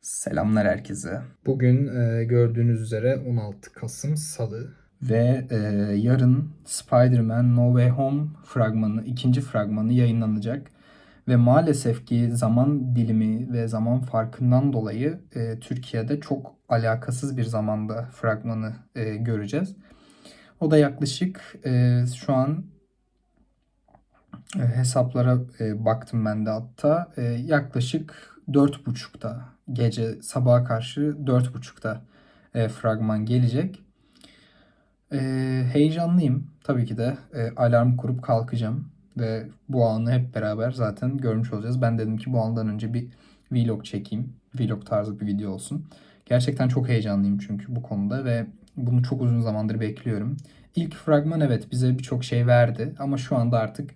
Selamlar herkese. Bugün e, gördüğünüz üzere 16 Kasım Salı. Ve e, yarın Spider-Man No Way Home fragmanı, ikinci fragmanı yayınlanacak. Ve maalesef ki zaman dilimi ve zaman farkından dolayı e, Türkiye'de çok alakasız bir zamanda fragmanı e, göreceğiz. O da yaklaşık e, şu an e, hesaplara e, baktım ben de hatta e, yaklaşık 4.30'da gece sabaha karşı 4.30'da e, fragman gelecek. E, heyecanlıyım tabii ki de e, alarm kurup kalkacağım ve bu anı hep beraber zaten görmüş olacağız. Ben dedim ki bu andan önce bir vlog çekeyim. Vlog tarzı bir video olsun. Gerçekten çok heyecanlıyım çünkü bu konuda ve bunu çok uzun zamandır bekliyorum. İlk fragman evet bize birçok şey verdi ama şu anda artık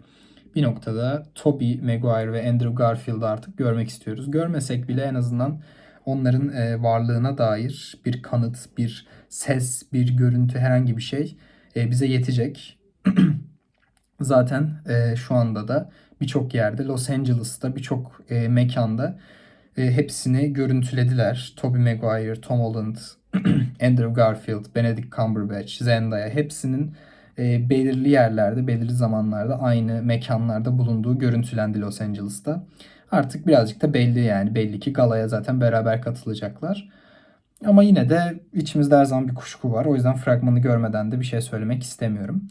bir noktada Tobey Maguire ve Andrew Garfield'ı artık görmek istiyoruz. Görmesek bile en azından onların e, varlığına dair bir kanıt, bir ses, bir görüntü herhangi bir şey e, bize yetecek. Zaten e, şu anda da birçok yerde Los Angeles'ta birçok e, mekanda e, hepsini görüntülediler. Tobey Maguire, Tom Holland, Andrew Garfield, Benedict Cumberbatch, Zendaya hepsinin e, belirli yerlerde, belirli zamanlarda aynı mekanlarda bulunduğu görüntülendi Los Angeles'ta. Artık birazcık da belli yani belli ki galaya zaten beraber katılacaklar. Ama yine de içimizde her zaman bir kuşku var. O yüzden fragmanı görmeden de bir şey söylemek istemiyorum.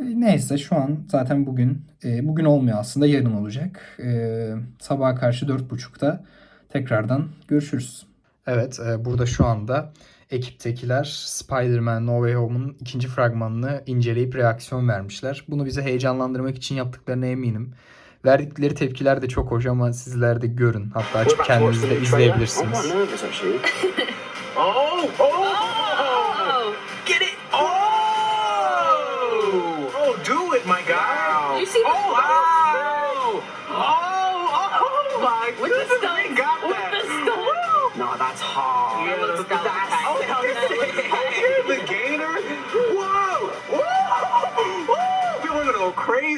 E, Neyse şu an zaten bugün, e, bugün olmuyor aslında yarın olacak. E, sabaha karşı 4.30'da tekrardan görüşürüz. Evet e, burada şu anda ekiptekiler Spider-Man No Way Home'un ikinci fragmanını inceleyip reaksiyon vermişler. Bunu bize heyecanlandırmak için yaptıklarına eminim. Verdikleri tepkiler de çok hoş ama sizler de görün. Hatta açıp kendiniz de izleyebilirsiniz.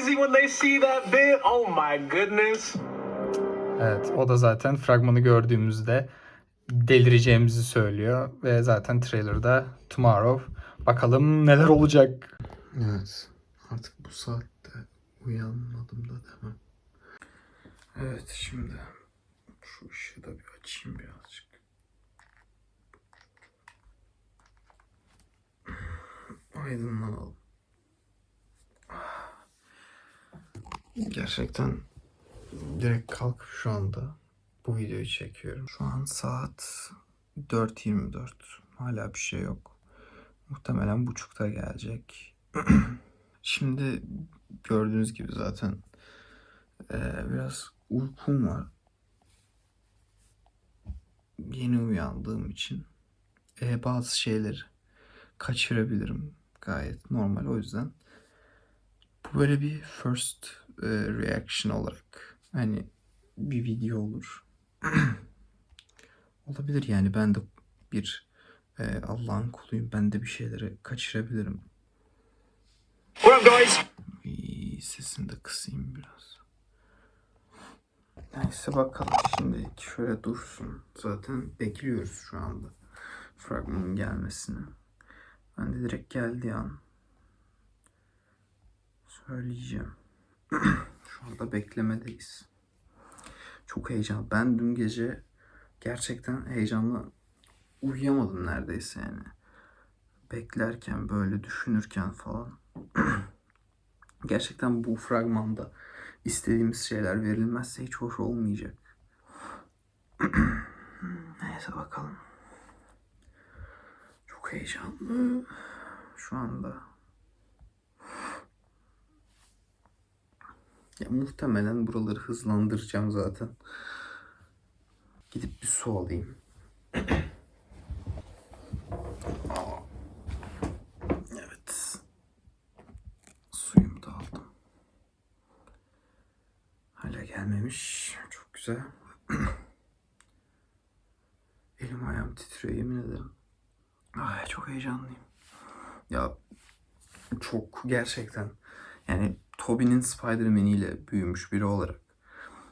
crazy when they see that bit. Oh my goodness. Evet, o da zaten fragmanı gördüğümüzde delireceğimizi söylüyor ve zaten trailer'da Tomorrow bakalım neler olacak. Evet. Artık bu saatte uyanmadım da demem. Evet şimdi şu ışığı da bir açayım birazcık. Aydınlanalım. Gerçekten direkt kalkıp şu anda bu videoyu çekiyorum. Şu an saat 4.24. Hala bir şey yok. Muhtemelen buçukta gelecek. Şimdi gördüğünüz gibi zaten eee, biraz uykum var. Yeni uyandığım için eee, bazı şeyleri kaçırabilirim. Gayet normal o yüzden. Bu böyle bir first eee, reaction olarak hani bir video olur. Olabilir yani ben de bir eee, Allah'ın kuluyum. Ben de bir şeyleri kaçırabilirim. İyi, sesini de kısayım biraz. Neyse bakalım şimdi şöyle dursun. Zaten bekliyoruz şu anda fragmanın gelmesini. Ben de direkt geldiği an söyleyeceğim. şu anda beklemedeyiz. Çok heyecan. Ben dün gece gerçekten heyecanla uyuyamadım neredeyse yani. Beklerken böyle düşünürken falan. Gerçekten bu fragmanda istediğimiz şeyler verilmezse hiç hoş olmayacak. Neyse bakalım. Çok heyecanlı şu anda. Ya muhtemelen buraları hızlandıracağım zaten. Gidip bir su alayım. Evet. Suyumu da aldım. Hala gelmemiş. Çok güzel. Elim ayağım titriyor yemin ederim. Ay çok heyecanlıyım. Ya çok gerçekten yani Tobey'nin Spider-Man ile büyümüş biri olarak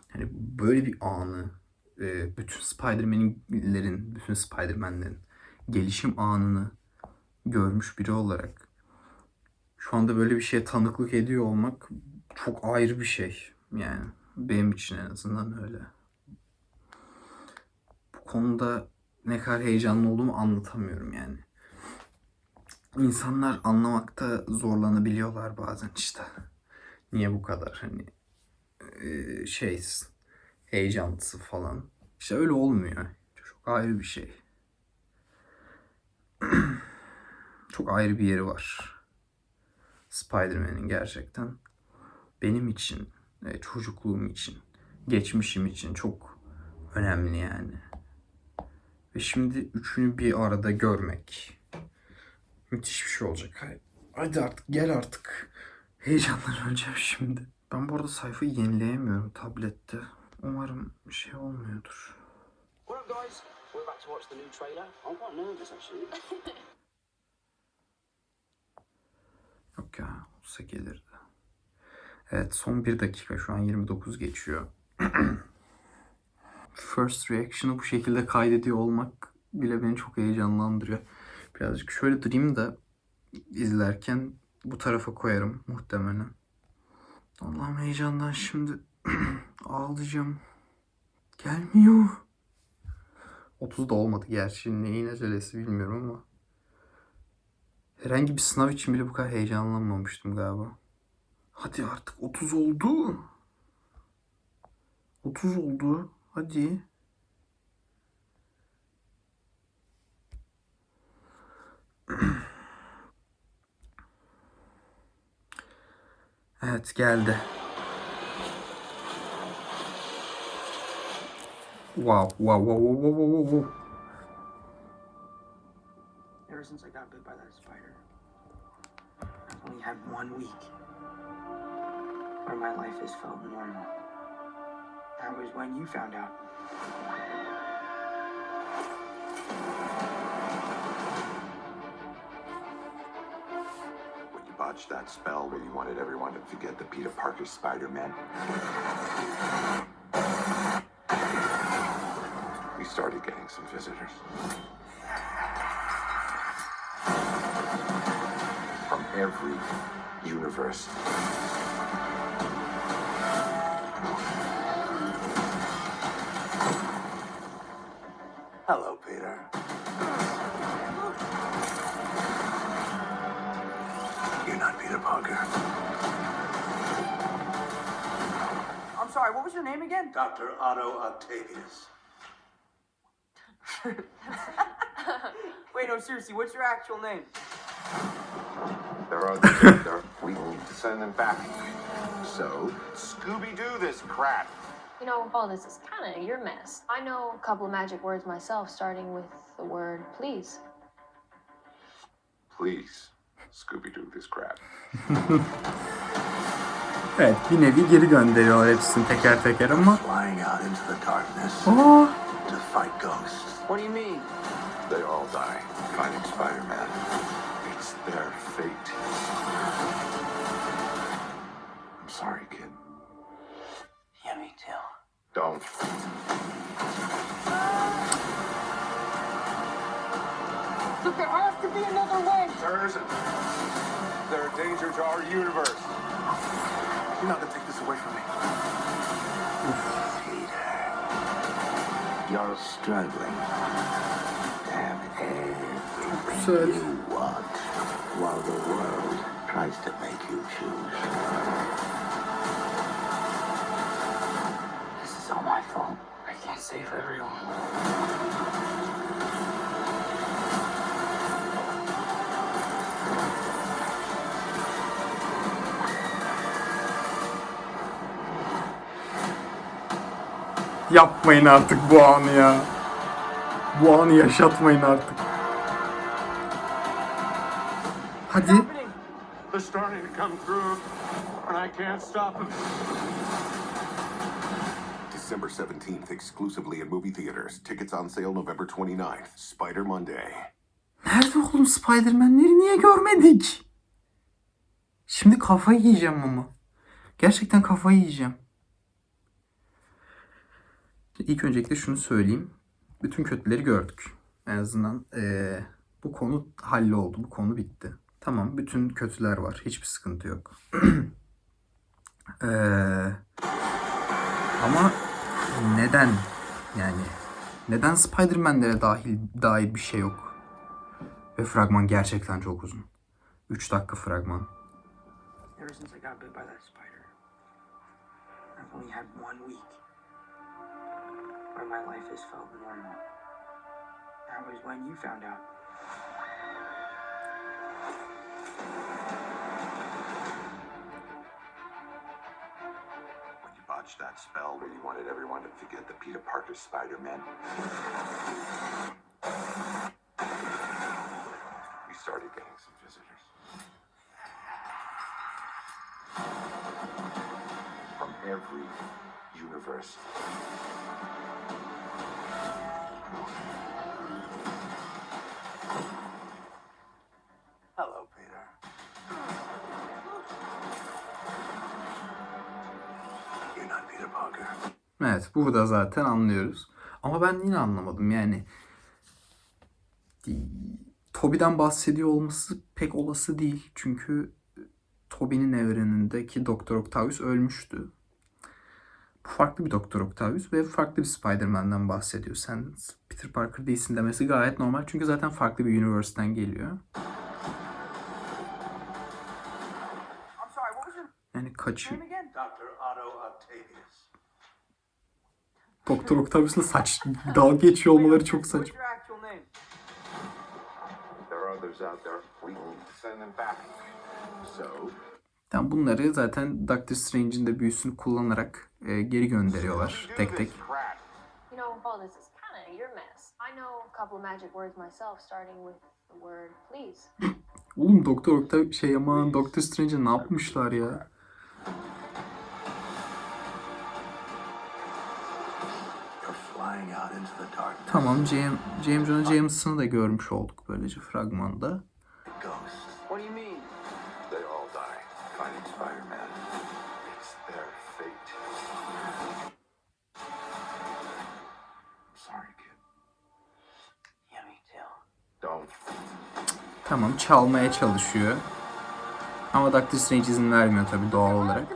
hani böyle bir anı e, bütün Spider-Man'lerin, bütün Spider-Man'lerin gelişim anını görmüş biri olarak şu anda böyle bir şeye tanıklık ediyor olmak çok ayrı bir şey. Yani benim için en azından öyle. Bu konuda ne kadar heyecanlı olduğumu anlatamıyorum yani. İnsanlar anlamakta zorlanabiliyorlar bazen işte. Niye bu kadar hani e, şey heyecanlısı falan. İşte öyle olmuyor. Çok ayrı bir şey. Çok ayrı bir yeri var. Spider-Man'in gerçekten benim için, e, çocukluğum için, geçmişim için çok önemli yani. Ve şimdi üçünü bir arada görmek müthiş bir şey olacak. Hadi artık gel artık. Heyecandan öleceğim şimdi. Ben bu arada sayfayı yenileyemiyorum tablette. Umarım bir şey olmuyordur. Yok ya olsa gelirdi. Evet son bir dakika şu an 29 geçiyor. First reaction'ı bu şekilde kaydediyor olmak bile beni çok heyecanlandırıyor. Birazcık şöyle durayım da izlerken bu tarafa koyarım muhtemelen. Allah'ım heyecandan şimdi ağlayacağım. Gelmiyor. 30 da olmadı gerçi. Neyin acelesi bilmiyorum ama. Herhangi bir sınav için bile bu kadar heyecanlanmamıştım galiba. Hadi artık 30 oldu. 30 oldu. Hadi. Evet geldi. Wow, wow, wow, wow, wow, wow, wow. Ever since I got bit by that spider, I've only had one week where my life has felt normal. That was when you found out. That spell where you wanted everyone to forget the Peter Parker Spider-Man, we started getting some visitors. From every universe. Not Parker. I'm sorry, what was your name again? Dr. Otto Octavius. Wait, no, seriously, what's your actual name? There are there, we need to send them back. So, Scooby Doo this crap. You know, all this is kind of your mess. I know a couple of magic words myself, starting with the word please. Please, Scooby Doo this crap. Evet bir nevi geri gönderiyorlar hepsini teker teker ama. Flying out into the darkness Aa, to fight ghosts. What do you mean? They all die fighting Spider-Man. It's their fate. I'm sorry, kid. Yeah, me too. Don't. Look, there has to be another way. There isn't. They're a danger to our universe. You're not gonna take this away from me. Peter, you're struggling to have everything Güzel. you want while the world tries to make you choose. This is all my fault. I can't save everyone. Yapmayın artık bu anı ya. Bu anı yaşatmayın artık. Hadi. December 17th, exclusively in movie theaters. Tickets on sale November 29th. Spider Monday. Nerede oğlum Spider-Man'leri niye görmedik? Şimdi kafayı yiyeceğim ama. Gerçekten kafayı yiyeceğim. İlk öncelikle şunu söyleyeyim. Bütün kötüleri gördük. En azından eee, bu konu halloldu. Bu konu bitti. Tamam bütün kötüler var. Hiçbir sıkıntı yok. Eee, ama neden yani neden Spider-Man'lere dahil dair bir şey yok? Ve fragman gerçekten çok uzun. 3 dakika fragman. Ever since I got bit by that spider, I've only had one week where my life has felt normal. That was when you found out. When you botched that spell where you wanted everyone to forget the Peter Parker Spider-Man. We started getting some visitors. From every universe. Hello, Peter. You're not Peter Parker. Evet burada zaten anlıyoruz. Ama ben yine anlamadım yani. Toby'den bahsediyor olması pek olası değil. Çünkü Toby'nin evrenindeki Doktor Octavius ölmüştü. Bu farklı bir Doktor Octavius ve farklı bir Spider-Man'den bahsediyor. Sen Peter Parker değilsin demesi gayet normal. Çünkü zaten farklı bir universe'den geliyor. I'm sorry, what was your Yani kaçıyor. name again? Dr. Otto Octavius. Doktor Octavius'la saç dalga geçiyor olmaları çok saçma. There are others out there. We need to send them back. So, Yani bunları zaten Doctor Strange'in de büyüsünü kullanarak e, geri gönderiyorlar tek tek. Oğlum Doktor Octav şey aman Doctor Strange'e ne yapmışlar ya? Tamam James, James Jonah Jameson'ı da görmüş olduk böylece fragmanda. Tamam çalmaya çalışıyor. Ama Doctor Strange izin vermiyor tabii doğal olarak.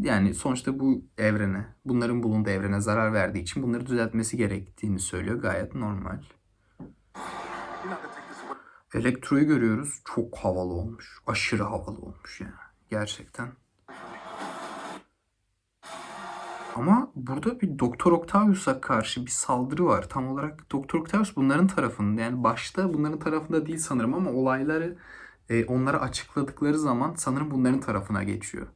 Yani sonuçta bu evrene, bunların bulunduğu evrene zarar verdiği için bunları düzeltmesi gerektiğini söylüyor. Gayet normal. Elektro'yu görüyoruz. Çok havalı olmuş. Aşırı havalı olmuş yani. Gerçekten. Ama burada bir Doktor Octavius'a karşı bir saldırı var. Tam olarak Doktor Octavius bunların tarafında. Yani başta bunların tarafında değil sanırım ama olayları e, onlara açıkladıkları zaman sanırım bunların tarafına geçiyor.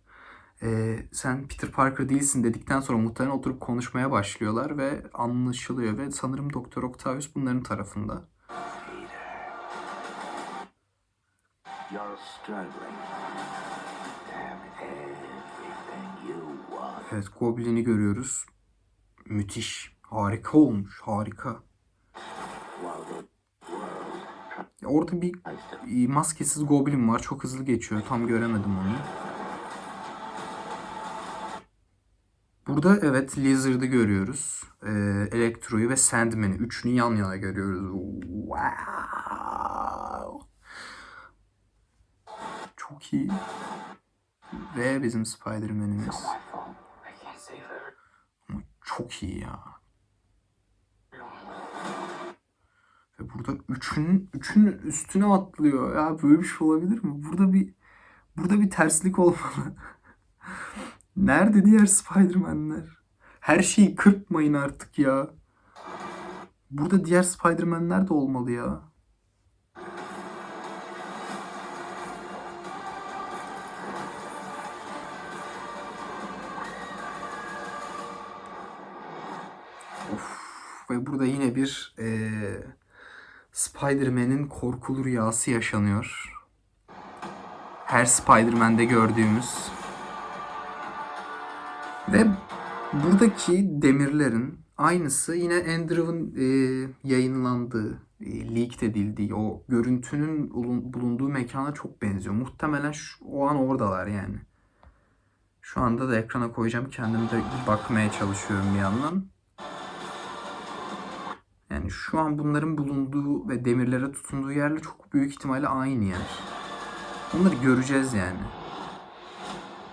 E, sen Peter Parker değilsin dedikten sonra muhtemelen oturup konuşmaya başlıyorlar ve anlaşılıyor ve sanırım Doktor Octavius bunların tarafında. You're struggling Evet Goblin'i görüyoruz. Müthiş. Harika olmuş. Harika. Orada bir maskesiz Goblin var. Çok hızlı geçiyor. Tam göremedim onu. Burada evet Lizard'ı görüyoruz. Ee, Elektro'yu ve Sandman'i. Üçünü yan yana görüyoruz. Wow. Çok iyi. Ve bizim Spider-Man'imiz. My fault. I can't save her. Ama çok iyi ya. Ve burada üçünün üçünün üstüne atlıyor. Ya böyle bir şey olabilir mi? Burada bir burada bir terslik olmalı. Nerede diğer Spider-Man'ler? Her şeyi kırpmayın artık ya. Burada diğer Spider-Man'ler de olmalı ya. Of. Ve burada yine bir eee Spider-Man'in korkulu rüyası yaşanıyor. Her Spider-Man'de gördüğümüz. Ve buradaki demirlerin aynısı yine Andrew'un eee, yayınlandığı, eee, leaked edildiği o görüntünün bulun- bulunduğu mekana çok benziyor. Muhtemelen şu, o an oradalar yani. Şu anda da ekrana koyacağım. Kendim de bakmaya çalışıyorum bir yandan. Yani şu an bunların bulunduğu ve demirlere tutunduğu yerle çok büyük ihtimalle aynı yer. Onları göreceğiz yani.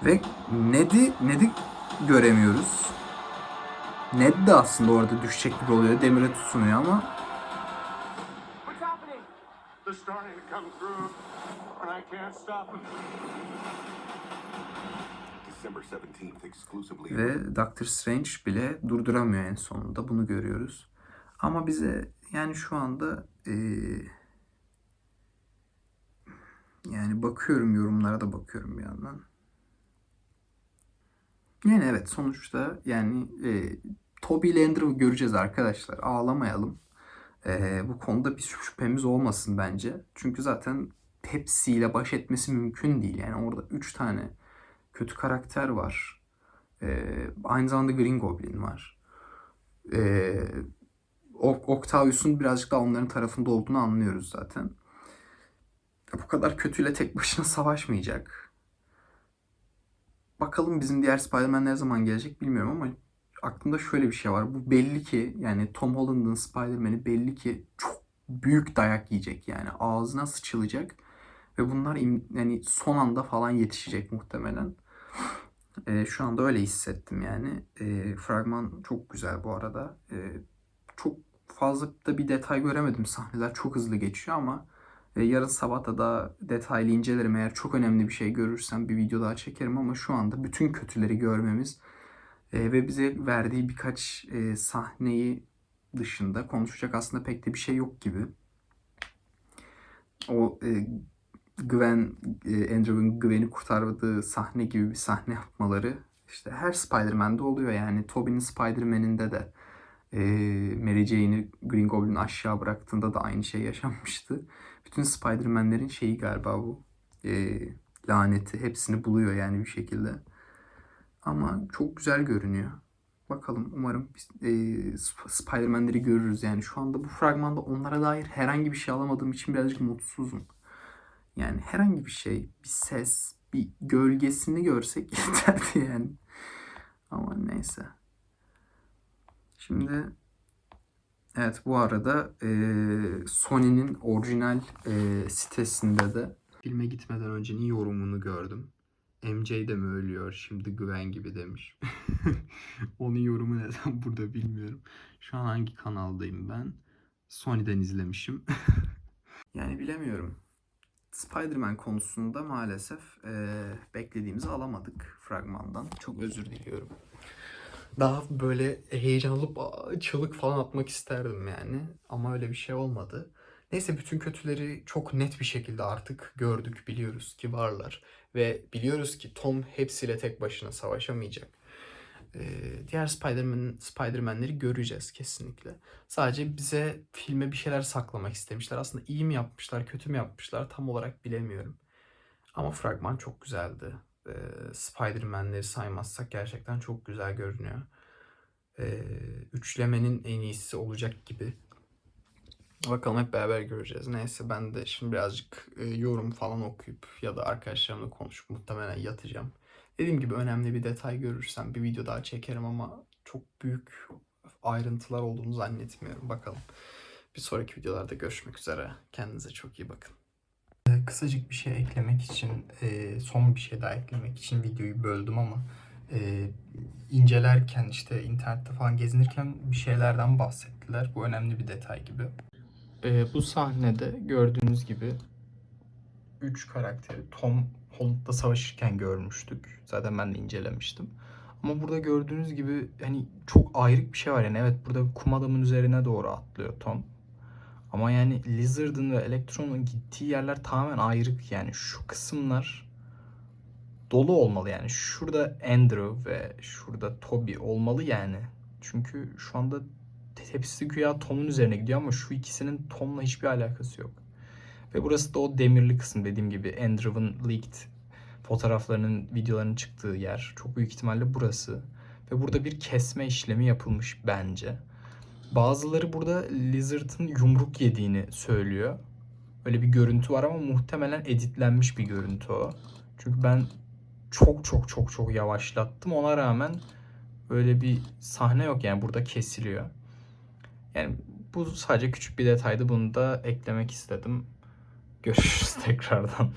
Ve Ned'i Ned'i göremiyoruz. Ned de aslında orada düşecek gibi oluyor. Demire tutunuyor ama What's happening? They're starting to come through, and I can't stop them. December 17th, exclusively. ve Doctor Strange bile durduramıyor en sonunda. Bunu görüyoruz. Ama bize yani şu anda eee, yani bakıyorum yorumlara da bakıyorum bir yandan. Yani evet sonuçta yani e, Toby ile göreceğiz arkadaşlar. Ağlamayalım. E, bu konuda bir şüphemiz olmasın bence. Çünkü zaten hepsiyle baş etmesi mümkün değil. Yani orada 3 tane kötü karakter var. E, aynı zamanda Green Goblin var. E, Octavius'un birazcık daha onların tarafında olduğunu anlıyoruz zaten. Bu kadar kötüyle tek başına savaşmayacak. Bakalım bizim diğer Spider-Man ne zaman gelecek bilmiyorum ama aklımda şöyle bir şey var. Bu belli ki yani Tom Holland'ın Spider-Man'i belli ki çok büyük dayak yiyecek yani. Ağzına sıçılacak. Ve bunlar yani son anda falan yetişecek muhtemelen. Ee, şu anda öyle hissettim yani. Ee, fragman çok güzel bu arada. Ee, çok fazla da bir detay göremedim. Sahneler çok hızlı geçiyor ama e, yarın sabah da daha detaylı incelerim. Eğer çok önemli bir şey görürsem bir video daha çekerim ama şu anda bütün kötüleri görmemiz e, ve bize verdiği birkaç e, sahneyi dışında konuşacak aslında pek de bir şey yok gibi. O e, Gwen, e, Andrew'ın Gwen'i kurtardığı sahne gibi bir sahne yapmaları işte her Spider-Man'de oluyor yani. Tobey'nin Spider-Man'inde de e, Mary Jane'i Green Goblin'i aşağı bıraktığında da aynı şey yaşanmıştı. Bütün Spider-Man'lerin şeyi galiba bu. E, laneti hepsini buluyor yani bir şekilde. Ama çok güzel görünüyor. Bakalım umarım e, Sp- Spider-Man'leri görürüz yani. Şu anda bu fragmanda onlara dair herhangi bir şey alamadığım için birazcık mutsuzum. Yani herhangi bir şey, bir ses, bir gölgesini görsek yeterdi yani. Ama neyse. Şimdi evet bu arada e, Sony'nin orijinal e, sitesinde de filme gitmeden öncenin yorumunu gördüm. MJ de mi ölüyor şimdi Gwen gibi demiş. Onun yorumu neden burada bilmiyorum. Şu an hangi kanaldayım ben? Sony'den izlemişim. yani bilemiyorum. Spider-Man konusunda maalesef eee, beklediğimizi alamadık fragmandan. Çok özür diliyorum. Daha böyle heyecanlı çığlık falan atmak isterdim yani. Ama öyle bir şey olmadı. Neyse bütün kötüleri çok net bir şekilde artık gördük, biliyoruz ki varlar. Ve biliyoruz ki Tom hepsiyle tek başına savaşamayacak. Ee, diğer Spider-Man, Spider-Man'leri göreceğiz kesinlikle. Sadece bize filme bir şeyler saklamak istemişler. Aslında iyi mi yapmışlar, kötü mü yapmışlar tam olarak bilemiyorum. Ama fragman çok güzeldi. Ee, Spider-Man'leri saymazsak gerçekten çok güzel görünüyor. Ee, üçlemenin en iyisi olacak gibi. Bakalım hep beraber göreceğiz. Neyse ben de şimdi birazcık e, yorum falan okuyup ya da arkadaşlarımla konuşup muhtemelen yatacağım. Dediğim gibi önemli bir detay görürsem bir video daha çekerim ama çok büyük ayrıntılar olduğunu zannetmiyorum. Bakalım. Bir sonraki videolarda görüşmek üzere. Kendinize çok iyi bakın. Kısacık bir şey eklemek için, e, son bir şey daha eklemek için videoyu böldüm ama e, incelerken işte internette falan gezinirken bir şeylerden bahsettiler. Bu önemli bir detay gibi. E, bu sahnede gördüğünüz gibi 3 karakteri Tom Holland'la savaşırken görmüştük. Zaten ben de incelemiştim. Ama burada gördüğünüz gibi hani çok ayrık bir şey var yani. Evet burada kum adamın üzerine doğru atlıyor Tom. Ama yani Lizard'ın ve Electron'un gittiği yerler tamamen ayrık yani. Şu kısımlar dolu olmalı yani. Şurada Andrew ve şurada Toby olmalı yani. Çünkü şu anda hepsi güya Tom'un üzerine gidiyor ama şu ikisinin Tom'la hiçbir alakası yok. Ve burası da o demirli kısım dediğim gibi Andrew'ın leaked fotoğraflarının, videolarının çıktığı yer. Çok büyük ihtimalle burası. Ve burada bir kesme işlemi yapılmış bence. Bazıları burada Lizard'ın yumruk yediğini söylüyor. Öyle bir görüntü var ama muhtemelen editlenmiş bir görüntü o. Çünkü ben çok çok çok çok yavaşlattım. Ona rağmen öyle bir sahne yok yani burada kesiliyor. Yani bu sadece küçük bir detaydı. Bunu da eklemek istedim. Görüşürüz tekrardan.